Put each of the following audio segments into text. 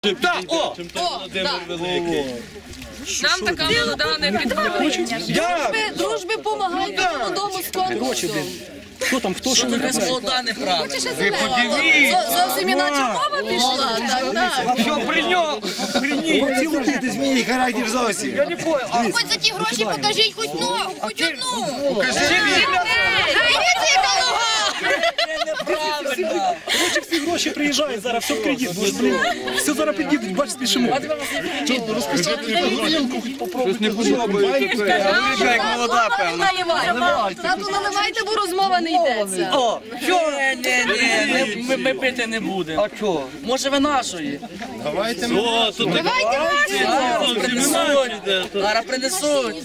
Так, о! О, да. Нам така молода не підходить. Я! Дружби помагайте молодому складу. Хто там, хто що ви Якась молода неправда. Ви подивіться! Зовсім іначе мова пішла. Так, так. Що при ньому? При ній! Ти змінюй характер зовсім. Я не понял. Хоч за ті гроші покажіть хоч ногу, хоч одну. покажи Короче, всі гроші приїжджають зараз, все в кредит. Бо ж, блін, все зараз підійдуть, бач, спішимо. Щось не подобається. Велика як молода, певно. Тату, наливайте, бо розмова не йдеться. О, що? Ні, ні, ми, ми, ми пити не будемо. А що? Може ви нашої? Давайте вашу. Зараз принесуть. Зараз принесуть.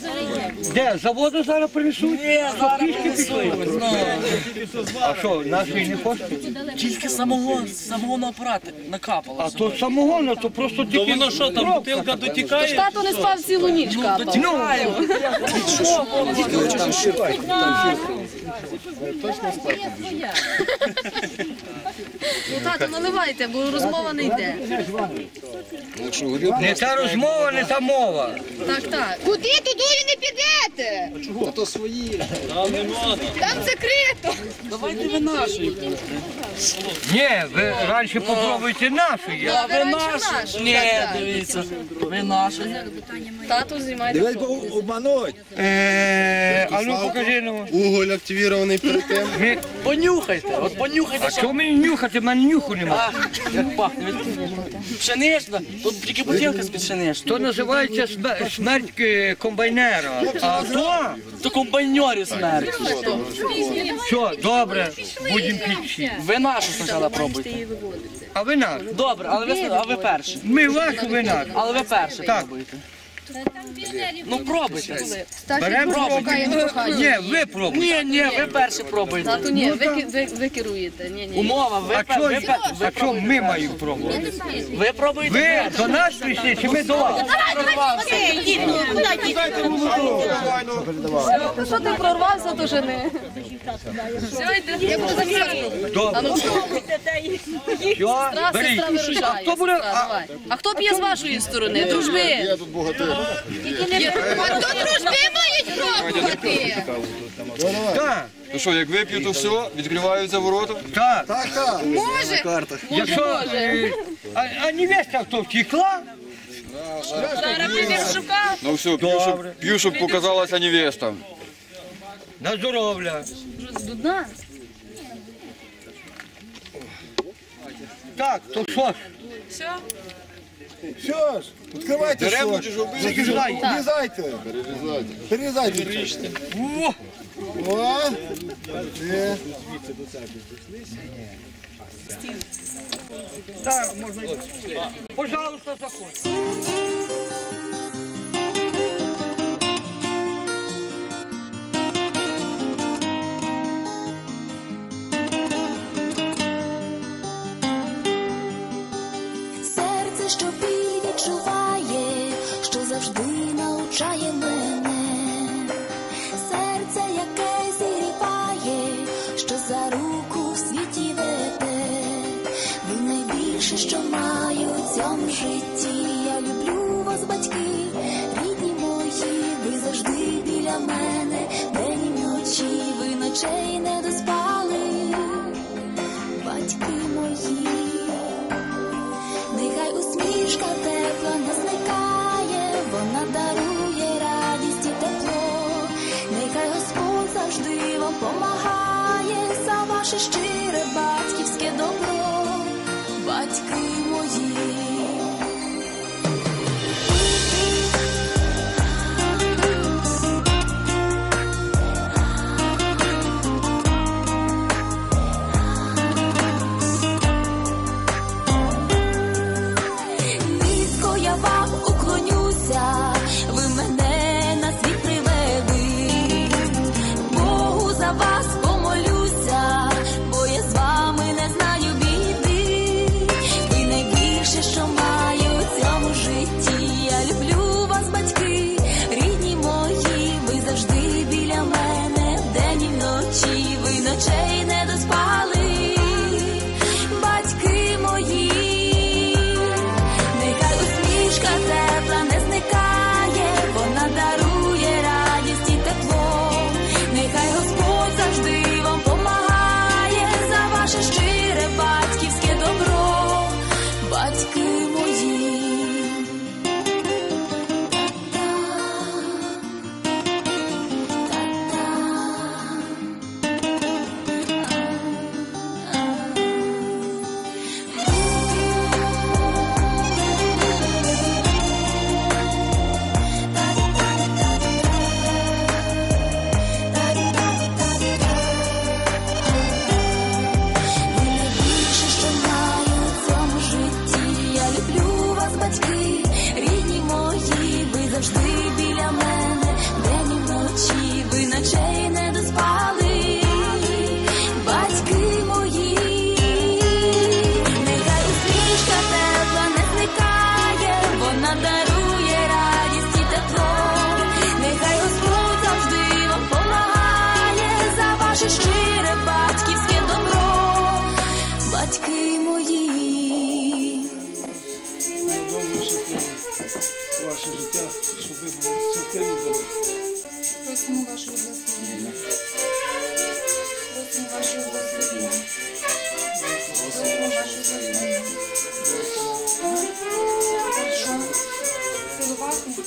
Де? Заводу зараз принесуть? Ні, зараз принесуть. Ну, А що, нашої не хочете? тільки самого, самого апарата накапало. А то самогону, то просто тільки... Воно що там, бутилка дотікає? Тато не спав цілу ніч, капав. Дотікаємо. Ну, Тату, наливайте, бо розмова не йде. Не та розмова, не та мова. Так, так. Куди туди не підете? Там не можна. Там закрито. Давайте ви нашої. Ні, ви раніше попробуйте нашої. А ви наші? наші. Ні, дивіться. Ви наші. Тату знімайте. Дивись, бо обмануть. Е, а ну покажи ну. Уголь активірований перед тим. Понюхайте, от понюхайте, А що. мені нюхати? В мене нюху немає. А, як пахне. Пшенична. Тут тільки бутилка з-під. То називається смерть е, комбайнера. А то, То комбайньорів смерть. що, добре, будемо пічі. Ви нашу спочатку пробуйте. А ви на? Добре, але ви, а ви перші. Ми вашу, ви нашу. Але ви перші Так. пробуйте. Ну пробуйте. Беремо Шукаємо кохання. Ні, ви пробуйте. Ні, ні, ви перші пробуйте. Тату, ні, ви, ки- ви, ви керуєте. Ні, ні. Умова, ви, А пер- що, ви, пер- ви, а що ми маємо пробувати? ви пробуйте. Ви до нас прийшли, чи ми до вас? Що ти прорвався, то жени. Я буду зафіксувати. А ну що? Беріть. вирушає. А хто буде? Сестра, давай. А хто п'є з вашої сторони? Дружби. Я тут богатир. А то дружби мають пробувати. Так, Ну що, як вип'ю, то все, відкриваються ворота. так. Може? Якщо, е, а, а невеста хто втекла? Ну все, п'ю, щоб, п'ю, щоб показалася невеста. На здоров'я. Дудна. Так, то що ж? Що ж, відкривайте Деревну що. чи? Закидай. Перерізайте. Перерізайте. Перерізайте. О, О, є. Так, можна. Пожалуйста, заходь. Житті. Я люблю вас, батьки, рідні мої, ви завжди біля мене, день і вночі, ви ночей just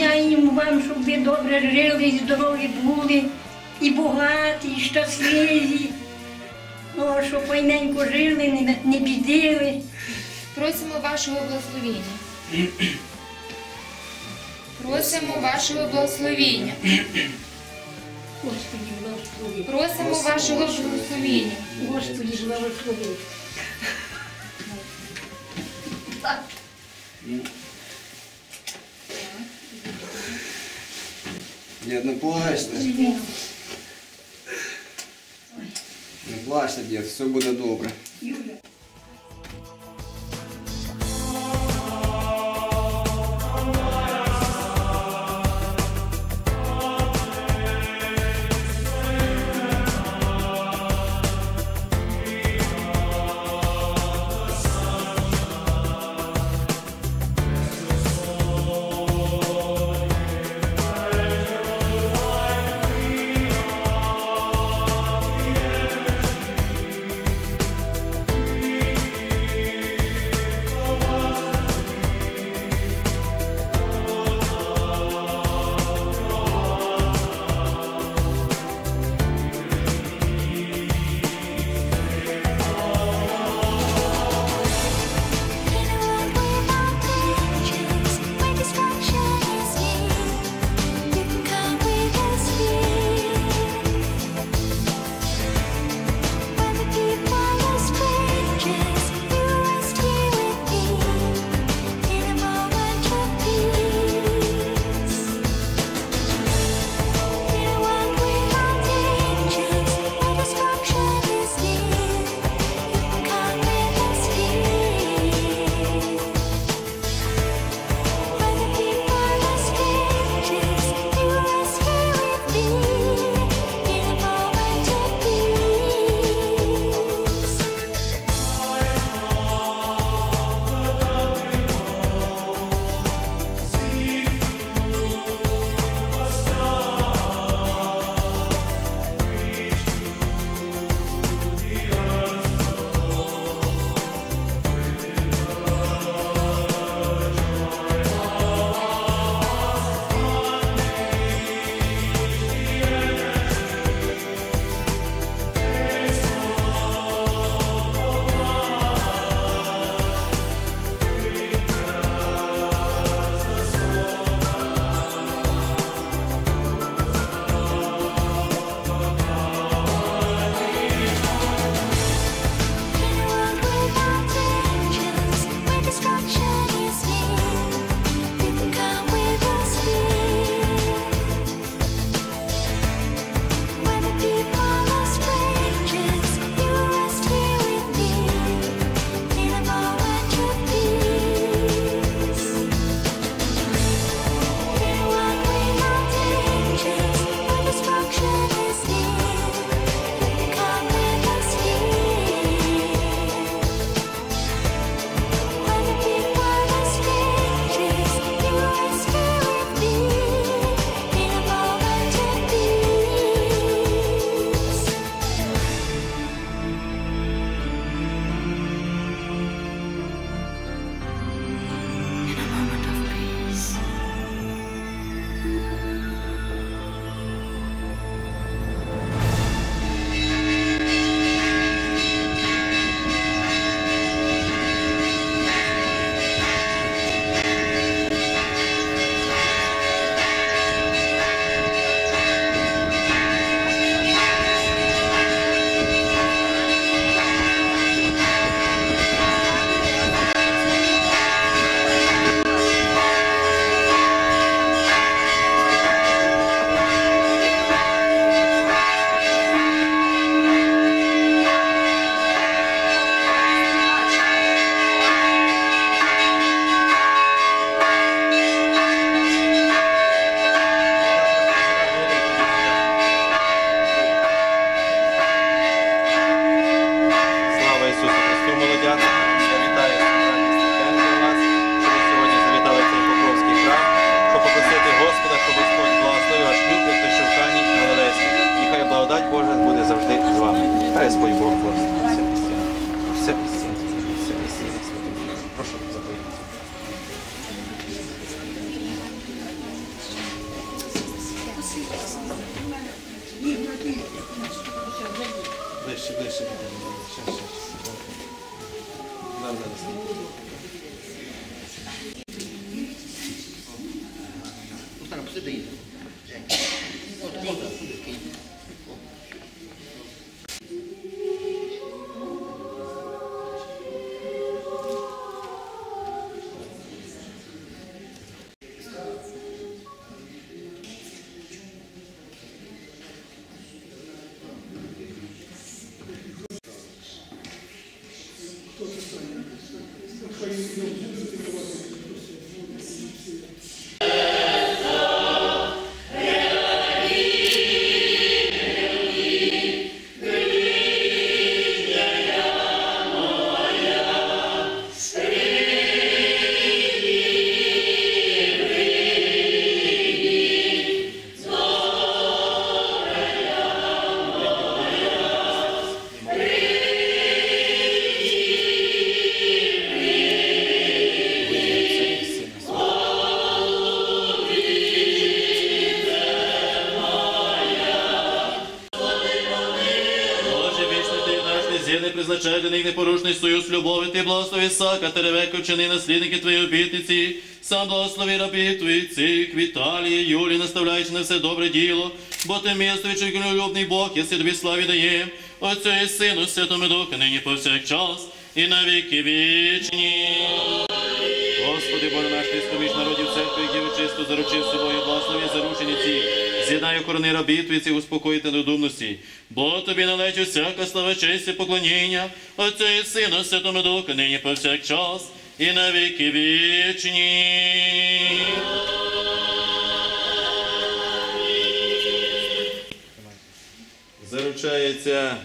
бажаємо вам, щоб ви добре жили, здорові були, і богаті, і щасливі, ну, О, щоб файненько жили, не, не бідили. Просимо вашого благословіння. Просимо вашого благословіння. Господи, благослови. Просимо вашого благословіння. Господи, благослови. Так. Нет, ну плачь не. Не плач, все будет добре. desse mundo. where you, you. Благословенний призначай для непорушний союз любові, ти благослови Ісака, Теревеко, вчини наслідники твої обітниці, сам благослови рабів твоїх цих, Віталії, Юлі, наставляючи на все добре діло, бо ти містуючий любний Бог, єси тобі славі дає, Отцю і Сину, Святому Духу, нині повсякчас, і на віки вічні. Господи, Боже наш, ти сповіш народів церкви, які чисто заручив собою, благослови заручені ці, рабів твої цих успокоїти на думності. Бо тобі належить всяка слава, честь і поклоніння, Отцю і Сину, Святому Духу, нині повсякчас, і на віки вічні. Заручається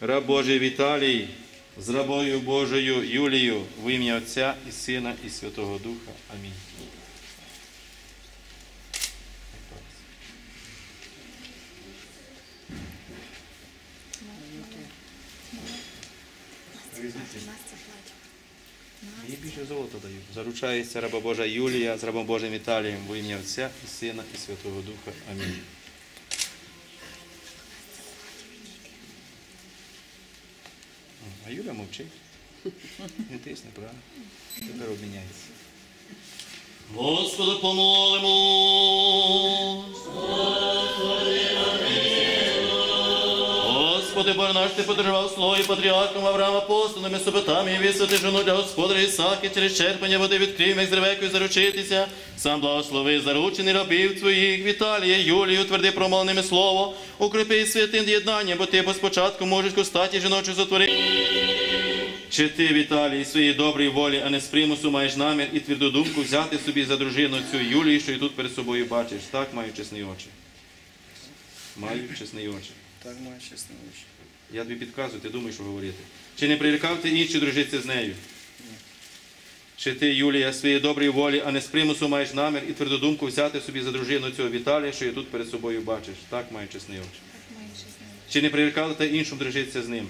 раб Божий Віталій з рабою Божою Юлією в ім'я Отця і Сина і Святого Духа. Амінь. Їй більше золота даю. Заручається раба Божа Юлія з рабом Божим Віталієм в ім'я Отця і Сина і Святого Духа. Амінь. А Юля мовчить. Не тисне, правда? Тепер обміняється. Господу помолимо. Господи, Боже наш, ти подарував слові патріархам Авраама апостолам і сопотам і висвяти жену для господаря Ісаки через черпання води відкрив, як з заручитися. Сам благослови заручений рабів твоїх, Віталія, Юлію, тверди промовними слово, укріпи святим єднанням, бо ти бо спочатку можеш костаті жіночу затворити. Чи ти, Віталій, своїй добрій волі, а не з примусу маєш намір і тверду думку взяти собі за дружину цю Юлію, що і тут перед собою бачиш? Так маю чесні очі. Маю чесні очі. Так має чесно очі. Я тобі підказую, ти думаєш, що говорити. Чи не прирікав ти інші дружитися з нею? Чи ти, Юлія, своєї доброї волі, а не з примусу маєш намір і тверду думку взяти собі за дружину цього Віталія, що і тут перед собою бачиш? Так маю чесні очі. Чи не прирікали ти іншим дружитися з ним?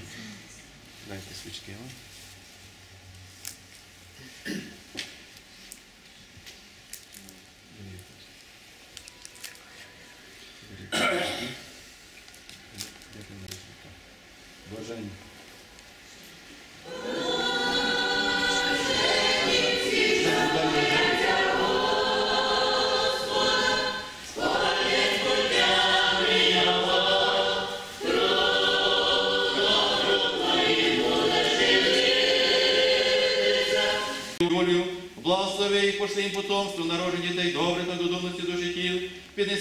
Дайте свічки. а? Бажання. Благослови їх пошли їм потомство,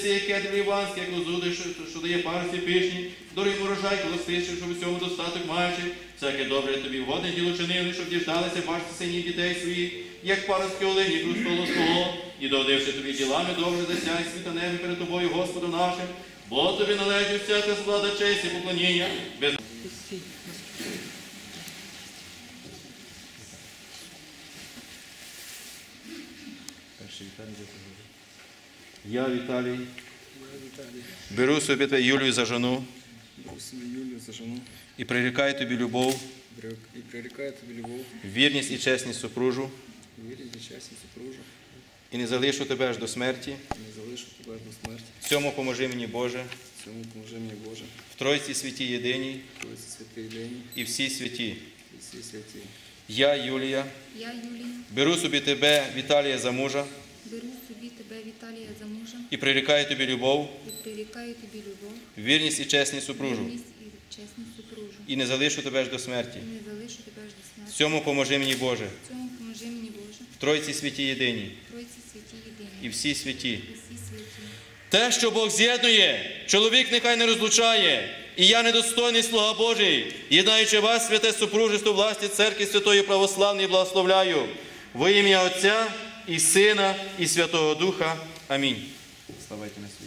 Їх кедр Іванський, як лозуди, що, дає парості пишні, дорогий урожай, колосистий, щоб усьому достаток маючи. Всяке добре тобі вгодне діло чинили, щоб діждалися бачити синів дітей своїх, як паростки олені крустолу свого, і додивши тобі ділами добре засяй світа небі перед тобою, Господу нашим, бо тобі належить всяка склада честь і поклоніння. Без... Я, Віталій, беру собі та Юлію за жону. Беру собі Юлію за жену і прирікаю тобі любов, і прирікаю тобі любов, вірність і чесність супружу, вірність і чесність супружу, і не залишу тебе аж до смерті. і не залишу тебе до смерті. В цьому поможи мені, Боже, Цьому поможи мені Боже, в Тройці святі єдиній. Коли це святий день і всі святі. і всі святі. Я, Юлія, Я, Юлія, беру собі тебе, Віталія, за мужа тебе, Віталія, за мужа і прирікаю тобі любов, і прирікаю тобі любов, вірність і чесність супружу, вірність і чесність супружу. і не залишу тебе аж до смерті. І не залишу тебе аж до В смерті. цьому поможи мені, Боже, В цьому поможи мені, Боже, в Тройці святі єдиній Тройці святі єдині і всі святі. і всі святі. Те, що Бог з'єднує, чоловік нехай не розлучає, і я недостойний слуга Божий, єднаючи вас, святе супружество власті церкви Святої Православної, благословляю во ім'я Отця і Сина, і Святого Духа. Амінь. Ставайте на свої